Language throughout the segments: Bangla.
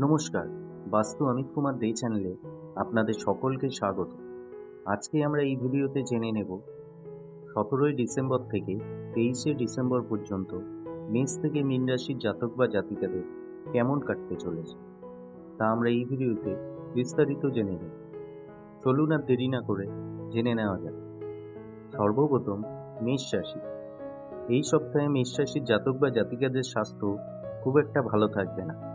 নমস্কার, বাস্তু অমিত কুমার দে চ্যানেলে আপনাদের সকলকে স্বাগত। আজকে আমরা এই ভিডিওতে জেনে নেব, সতেরোই ডিসেম্বর থেকে তেইশে ডিসেম্বর পর্যন্ত মেষ থেকে মীন রাশির জাতক বা জাতিকাদের কেমন কাটতে চলেছে, তা আমরা এই ভিডিওতে বিস্তারিত জেনে নেব। চলুন আর দেরি না করে জেনে নেওয়া যাক। সর্বপ্রথম মেষ রাশি। এই সপ্তাহে মেষ রাশির জাতক বা জাতিকাদের স্বাস্থ্য খুব একটা ভালো থাকবে না।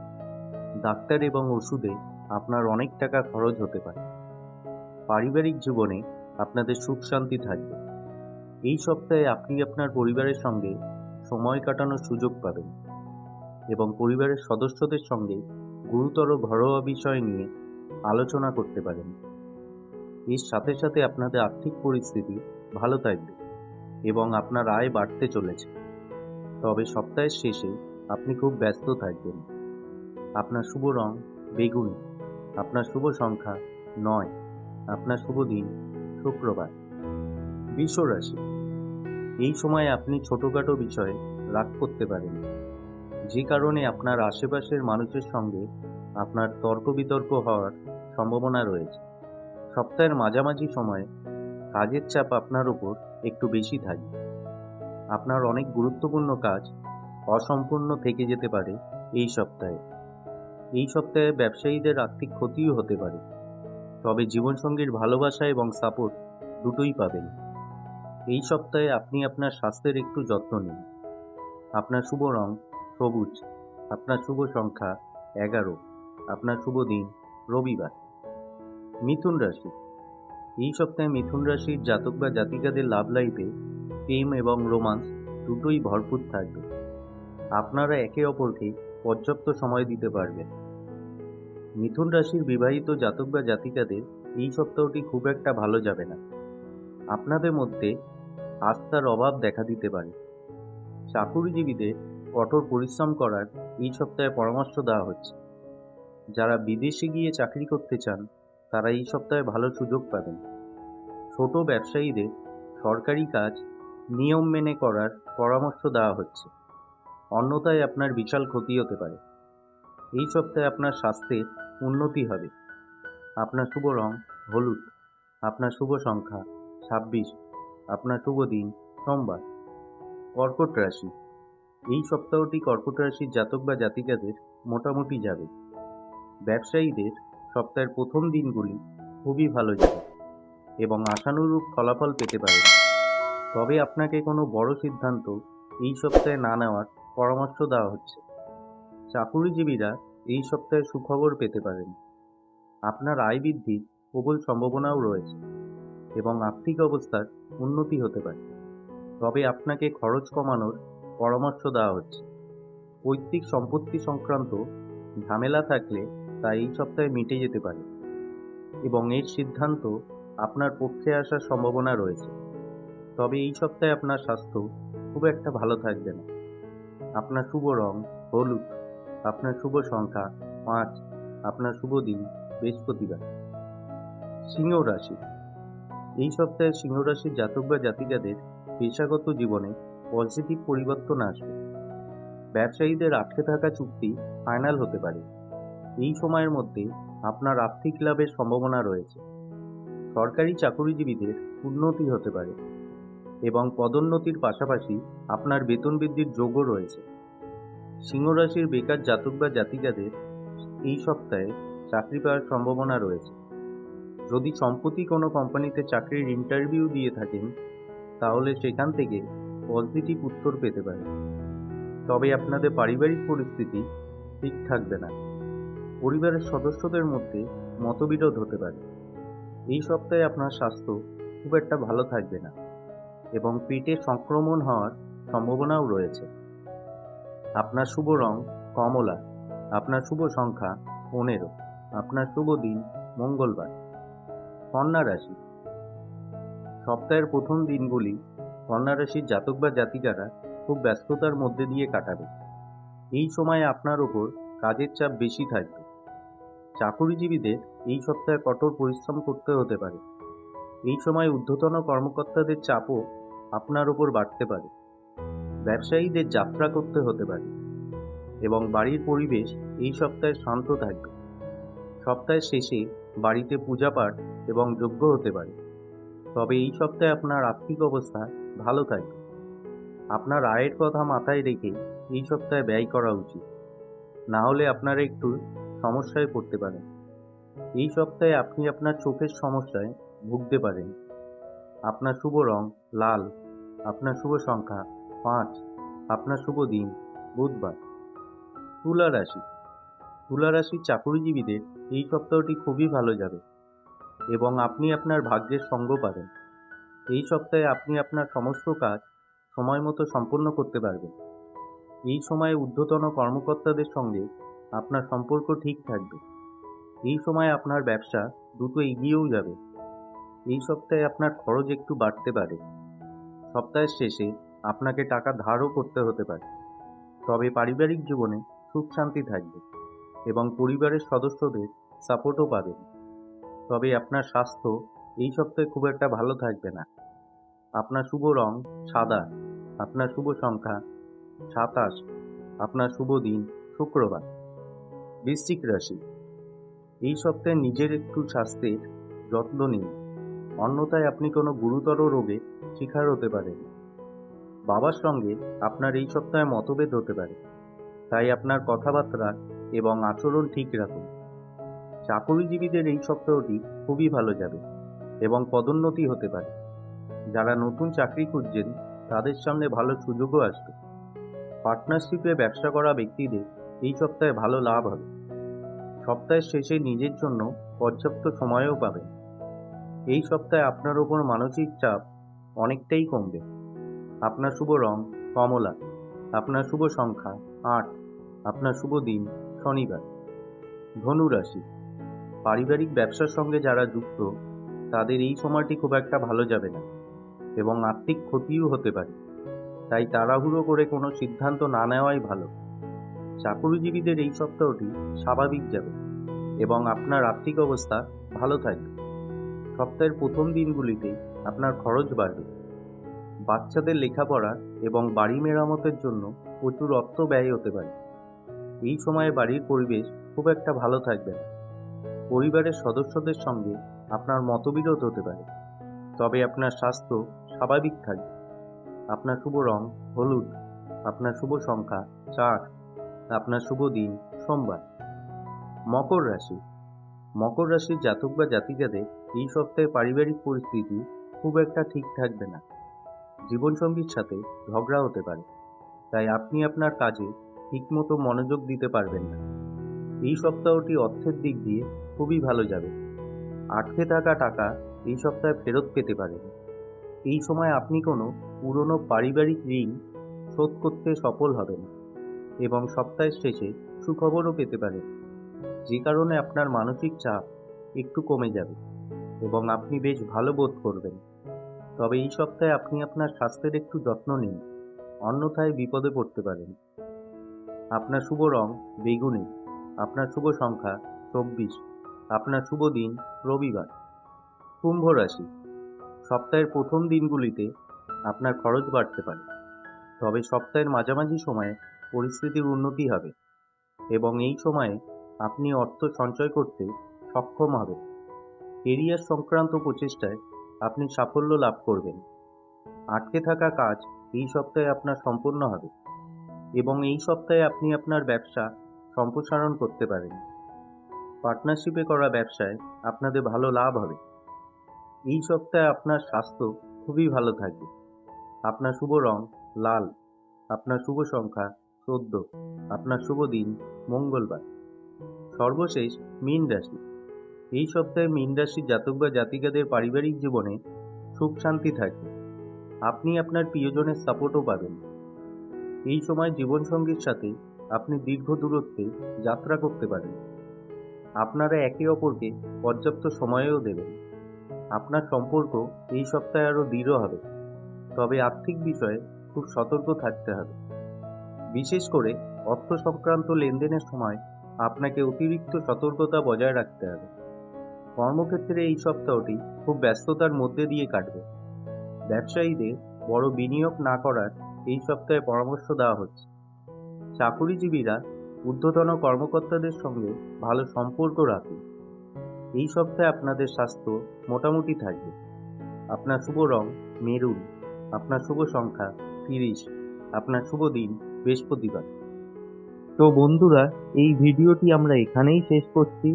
ডাক্তার এবং ওষুধে আপনার অনেক টাকা খরচ হতে পারে। পারিবারিক জীবনে আপনাদের সুখ শান্তি থাকবে। এই সপ্তাহে আপনি আপনার পরিবারের সঙ্গে সময় কাটানোর সুযোগ পাবেন এবং পরিবারের সদস্যদের সঙ্গে গুরুতর ঘরোয়া বিষয় নিয়ে আলোচনা করতে পারেন। এর সাথে সাথে আপনাদের আর্থিক পরিস্থিতি ভালো থাকবে এবং আপনার আয় বাড়তে চলেছে। তবে সপ্তাহের শেষে আপনি খুব ব্যস্ত থাকবেন। আপনার শুভ রং বেগুনি, আপনার শুভ সংখ্যা নয়, আপনার শুভ দিন শুক্রবার। বৃষ রাশি এই সময় আপনি ছোটোখাটো বিষয়ে রাগ করতে পারেন। যে কারণে আপনার আশেপাশের মানুষের সঙ্গে আপনার তর্ক বিতর্ক হওয়ার সম্ভাবনা রয়েছে। সপ্তাহের মাঝামাঝি সময়ে কাজের চাপ আপনার উপর একটু বেশি থাকবে আপনার অনেক গুরুত্বপূর্ণ কাজ অসম্পূর্ণ থেকে যেতে পারে এই সপ্তাহে। এই সপ্তাহে ব্যবসায়ীদের আর্থিক ক্ষতিও হতে পারে। তবে জীবনসঙ্গীর ভালোবাসা এবং সাপোর্ট দুটোই পাবেন। এই সপ্তাহে আপনি আপনার স্বাস্থ্যের একটু যত্ন নিন। আপনার শুভ রং সবুজ, আপনার শুভ সংখ্যা এগারো, আপনার শুভ দিন রবিবার। মিথুন রাশি। এই সপ্তাহে মিথুন রাশির জাতক বা জাতিকাদের লাভ লাইফে প্রেম এবং রোমান্স দুটোই ভরপুর থাকবে। আপনারা একে অপরকে পর্যাপ্ত সময় দিতে পারবেন মিথুন রাশির বিবাহিত জাতক বা জাতিকাদের এই সপ্তাহটি খুব একটা ভালো যাবে না। আপনাদের মধ্যে আস্থার অভাব দেখা দিতে পারে। চাকুরিজীবীদের কঠোর পরিশ্রম করার এই সপ্তাহে পরামর্শ দেওয়া হচ্ছে। যারা বিদেশে গিয়ে চাকরি করতে চান, তারা এই সপ্তাহে ভালো সুযোগ পাবেন। ছোট ব্যবসায়ীদের সরকারি কাজ নিয়ম মেনে করার পরামর্শ দেওয়া হচ্ছে। অন্যথায় আপনার বিশাল ক্ষতি হতে পারে। এই সপ্তাহে আপনার স্বাস্থ্যের উন্নতি হবে। আপনার শুভ রং হলুদ, আপনার শুভ সংখ্যা ছাব্বিশ, আপনার শুভ দিন সোমবার। কর্কট রাশি। এই সপ্তাহটি কর্কট রাশির জাতক বা জাতিকাদের মোটামুটি যাবে। ব্যবসায়ীদের সপ্তাহের প্রথম দিনগুলি খুবই ভালো যাবে এবং আশানুরূপ ফলাফল পেতে পারে। তবে আপনাকে কোনো বড় সিদ্ধান্ত এই সপ্তাহে না নেওয়ার পরামর্শ দেওয়া হচ্ছে। চাকুরিজীবীরা এই সপ্তাহে সুখবর পেতে পারেন। আপনার আয় বৃদ্ধির প্রবল সম্ভাবনাও রয়েছে এবং আর্থিক অবস্থার উন্নতি হতে পারে। তবে আপনাকে খরচ কমানোর পরামর্শ দেওয়া হচ্ছে। পৈতৃক সম্পত্তি সংক্রান্ত ঝামেলা থাকলে তা এই সপ্তাহে মিটে যেতে পারে এবং এর সিদ্ধান্ত আপনার পক্ষে আসার সম্ভাবনা রয়েছে। তবে এই সপ্তাহে আপনার স্বাস্থ্য খুব একটা ভালো থাকবে না। আপনার শুভ রং হলুদ, আপনার শুভ সংখ্যা পাঁচ, আপনার শুভ দিন বৃহস্পতিবার। সিংহ রাশি। এই সপ্তাহে সিংহ রাশির জাতক বা জাতিকাদের পেশাগত জীবনে পজিটিভ পরিবর্তন আসবে। ব্যবসায়ীদের আটকে থাকা চুক্তি ফাইনাল হতে পারে। এই সময়ের মধ্যে আপনার আর্থিক লাভের সম্ভাবনা রয়েছে। সরকারি চাকরিজীবীদের উন্নতি হতে পারে। এবং পদোন্নতির পাশাপাশি আপনার বেতন বৃদ্ধির যোগও রয়েছে। সিংহরাশির বেকার জাতক বা জাতিকাদের এই সপ্তাহে চাকরি পাওয়ার সম্ভাবনা রয়েছে। যদি সম্প্রতি কোনো কোম্পানিতে চাকরির ইন্টারভিউ দিয়ে থাকেন, তাহলে সেখান থেকে পজিটিভ উত্তর পেতে পারেন। তবে আপনাদের পারিবারিক পরিস্থিতি ঠিক থাকবে না। পরিবারের সদস্যদের মধ্যে মতবিরোধ হতে পারে। এই সপ্তাহে আপনার স্বাস্থ্য খুব একটা ভালো থাকবে না। এবং পেটে সংক্রমণ হওয়ার সম্ভাবনাও রয়েছে। আপনার শুভ রং কমলা, আপনার শুভ সংখ্যা পনেরো, আপনার শুভ দিন মঙ্গলবার। কন্যা রাশি। সপ্তাহের প্রথম দিনগুলি কন্যা রাশির জাতক বা জাতিকারা খুব ব্যস্ততার মধ্যে দিয়ে কাটাবে। এই সময়ে আপনার ওপর কাজের চাপ বেশি থাকবে। চাকুরিজীবীদের এই সপ্তাহে কঠোর পরিশ্রম করতে হতে পারে। এই সময় ঊর্ধ্বতন কর্মকর্তাদের চাপও আপনার ওপর বাড়তে পারে। ব্যবসায়ীদের যাত্রা করতে হতে পারে এবং বাড়ির পরিবেশ এই সপ্তাহে শান্ত থাকবে। সপ্তাহের শেষে বাড়িতে পূজা পাঠ এবং যজ্ঞ হতে পারে। তবে এই সপ্তাহে আপনার আর্থিক অবস্থা ভালো থাকবে। আপনার আয়ের কথা মাথায় রেখে এই সপ্তাহে ব্যয় করা উচিত। না হলে আপনারা একটু সমস্যায় পড়তে পারেন। এই সপ্তাহে আপনি আপনার চোখের সমস্যায় ভুগতে পারেন। আপনার শুভ রং লাল, আপনার শুভ সংখ্যা পাঁচ, আপনার শুভ দিন বুধবার। তুলা রাশি, তুলা রাশির চাকুরিজীবীদের এই সপ্তাহটি খুবই ভালো যাবে এবং আপনি আপনার ভাগ্যের সঙ্গ পাবেন। এই সপ্তাহে আপনি আপনার সমস্ত কাজ সময় মতো সম্পন্ন করতে পারবেন। এই সময়ে ঊর্ধ্বতন কর্মকর্তাদের সঙ্গে আপনার সম্পর্ক ঠিক থাকবে। এই সময় আপনার ব্যবসা দ্রুত এগিয়েও যাবে। এই সপ্তাহে আপনার খরচ একটু বাড়তে পারে। সপ্তাহের শেষে আপনাকে টাকা ধারও করতে হতে পারে। তবে পারিবারিক জীবনে সুখ শান্তি থাকবে এবং পরিবারের সদস্যদের সাপোর্টও পাবেন। তবে আপনার স্বাস্থ্য এই সপ্তাহে খুব একটা ভালো থাকবে না। আপনার শুভ রং সাদা, আপনার শুভ সংখ্যা সাতাশ, আপনার শুভ দিন শুক্রবার। বৃশ্চিক রাশি, এই সপ্তাহে নিজের একটু স্বাস্থ্যের যত্ন নিন। অন্যথায় আপনি কোনো গুরুতর রোগে শিকার হতে পারে। বাবার সঙ্গে আপনার এই সপ্তাহে মতভেদ হতে পারে। তাই আপনার কথাবার্তা এবং আচরণ ঠিক রাখুন। চাকরিজীবীদের এই সপ্তাহটি খুবই ভালো যাবে এবং পদোন্নতি হতে পারে। যারা নতুন চাকরি খুঁজছেন, তাদের সামনে ভালো সুযোগও আসবে। পার্টনারশিপে ব্যবসা করা ব্যক্তিদের এই সপ্তাহে ভালো লাভ হবে। সপ্তাহের শেষে নিজের জন্য পর্যাপ্ত সময়ও পাবেন। এই সপ্তাহে আপনার ওপর মানসিক চাপ অনেকটাই কমবে। আপনার শুভ রং কমলা, আপনার শুভ সংখ্যা আট, আপনার শুভ দিন শনিবার। ধনু রাশি, পারিবারিক ব্যবসার সঙ্গে যারা যুক্ত, তাদের এই সময়টি খুব একটা ভালো যাবে না এবং আর্থিক ক্ষতিও হতে পারে। তাই তাড়াহুড়ো করে কোনো সিদ্ধান্ত না নেওয়াই ভালো। চাকুরিজীবীদের এই সপ্তাহটি স্বাভাবিক যাবে এবং আপনার আর্থিক অবস্থা ভালো থাকবে। সপ্তাহের প্রথম দিনগুলিতে আপনার খরচ বাড়বে। বাচ্চাদের লেখাপড়া এবং বাড়ি মেরামতের জন্য প্রচুর অর্থ ব্যয় হতে পারে। এই সময়ে বাড়ির পরিবেশ খুব একটা ভালো থাকবে না। পরিবারের সদস্যদের সঙ্গে আপনার মতবিরোধ হতে পারে। তবে আপনার স্বাস্থ্য স্বাভাবিক থাকবে। আপনার শুভ রং হলুদ, আপনার শুভ সংখ্যা চার, আপনার শুভ দিন সোমবার। মকর রাশি। মকর রাশির জাতক বা জাতিকাদের এই সপ্তাহে পারিবারিক পরিস্থিতি খুব একটা ঠিক থাকবে না। জীবনসঙ্গীর সাথে ঝগড়া হতে পারে, তাই আপনি আপনার কাজে ঠিকমতো মনোযোগ দিতে পারবেন না। এই সপ্তাহটি অর্থের দিক দিয়ে খুবই ভালো যাবে। আটকে থাকা টাকা এই সপ্তাহে ফেরত পেতে পারেন। এই সময় আপনি কোনো পুরনো পারিবারিক ঋণ শোধ করতে সফল হবেন এবং সপ্তাহের শেষে সুখবরও পেতে পারেন। যে কারণে আপনার মানসিক চাপ একটু কমে যাবে এবং আপনি বেশ ভালো বোধ করবেন। তবে এই সপ্তাহে আপনি আপনার স্বাস্থ্যের একটু যত্ন নিন, অন্যথায় বিপদে পড়তে পারেন। আপনার শুভ রং বেগুনি, আপনার শুভ সংখ্যা চব্বিশ, আপনার শুভ দিন রবিবার। কুম্ভ রাশি, সপ্তাহের প্রথম দিনগুলিতে আপনার খরচ বাড়তে পারে, তবে সপ্তাহের মাঝামাঝি সময়ে পরিস্থিতির উন্নতি হবে এবং এই সময়ে আপনি অর্থ সঞ্চয় করতে সক্ষম হবেন। কেরিয়ার সংক্রান্ত প্রচেষ্টায় আপনি সাফল্য লাভ করবেন। আটকে থাকা কাজ এই সপ্তাহে আপনার সম্পূর্ণ হবে এবং এই সপ্তাহে আপনি আপনার ব্যবসা সম্প্রসারণ করতে পারেন। পার্টনারশিপে করা ব্যবসায় আপনাদের ভালো লাভ হবে। এই সপ্তাহে আপনার স্বাস্থ্য খুবই ভালো থাকবে। আপনার শুভ রং লাল, আপনার শুভ সংখ্যা চোদ্দ, আপনার শুভ দিন মঙ্গলবার। সর্বশেষ মীন রাশি। এই সপ্তাহে মীন রাশির জাতক বা জাতিকাদের পারিবারিক জীবনে সুখ শান্তি থাকবে আপনি আপনার প্রিয়জনের সাপোর্টও পাবেন। এই সময় জীবনসঙ্গীর সাথে আপনি দীর্ঘ দূরত্বে যাত্রা করতে পারেন। আপনারা একে অপরকে পর্যাপ্ত সময়ও দেবেন। আপনার সম্পর্ক এই সপ্তাহে আরও দৃঢ় হবে। তবে আর্থিক বিষয়ে খুব সতর্ক থাকতে হবে। বিশেষ করে অর্থ সংক্রান্ত লেনদেনের সময় আপনাকে অতিরিক্ত সতর্কতা বজায় রাখতে হবে। কর্মক্ষেত্রে এই সপ্তাহটি খুব ব্যস্ততার মধ্যে দিয়ে কাটবে। ব্যবসায়ীদের বড় বিনিয়োগ না করার এই সপ্তাহে পরামর্শ দেওয়া হচ্ছে। চাকুরিজীবীরা ঊর্ধ্বতন কর্মকর্তাদের সঙ্গে ভালো সম্পর্ক রাখুন। এই সপ্তাহে আপনাদের স্বাস্থ্য মোটামুটি থাকবে। আপনার শুভ রং মেরুন, আপনার শুভ সংখ্যা তিরিশ, আপনার শুভ দিন বৃহস্পতিবার। তো বন্ধুরা, এই ভিডিওটি আমরা এখানেই শেষ করছি।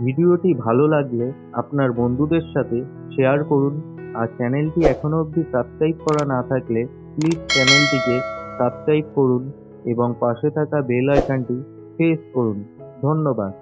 ভিডিওটি ভালো লাগলে আপনার বন্ধুদের সাথে শেয়ার করুন আর চ্যানেলটি এখনও অবধি সাবস্ক্রাইব করা না থাকলে প্লিজ চ্যানেলটিকে সাবস্ক্রাইব করুন এবং পাশে থাকা বেল আইকনটি প্রেস করুন। ধন্যবাদ।